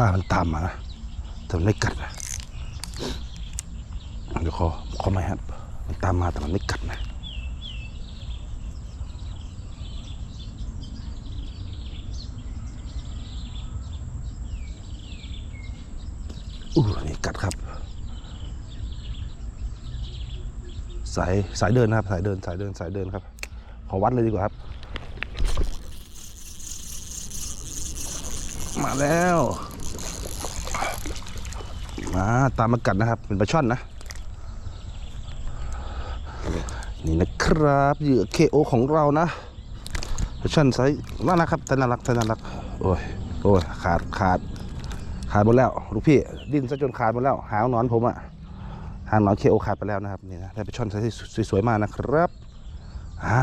ป้ามันตามมานะแต่มันไม่กัดนะเดี๋ยวขอขอไม่ครับ มันตามมาแต่มันไม่กัดนะอู้นี่กัดครับ สายสายเดินนะครับ สายเดินสายเดินสายเดินครับ ขอวัดเลยดีกว่าครับ มาแล้ว มาตามมากัดนะครับ เป็นปลาช่อนนะ นี่นะครับเหยื่อ KO ของเรานะปลาช่อนไซส์น่ารักครับแต่น่ารักแต่น่ารัก โอ้ยโอ้ยขาดขาด ขาดหมดแล้ว ลูกพี่ ดิ้นซะจนขาดหมดแล้ว หางหนอนผมอะหางหนอน KO ขาดไปแล้วนะครับนี่นะได้ปลาช่อนไซส์สวยๆมากนะครับอ่า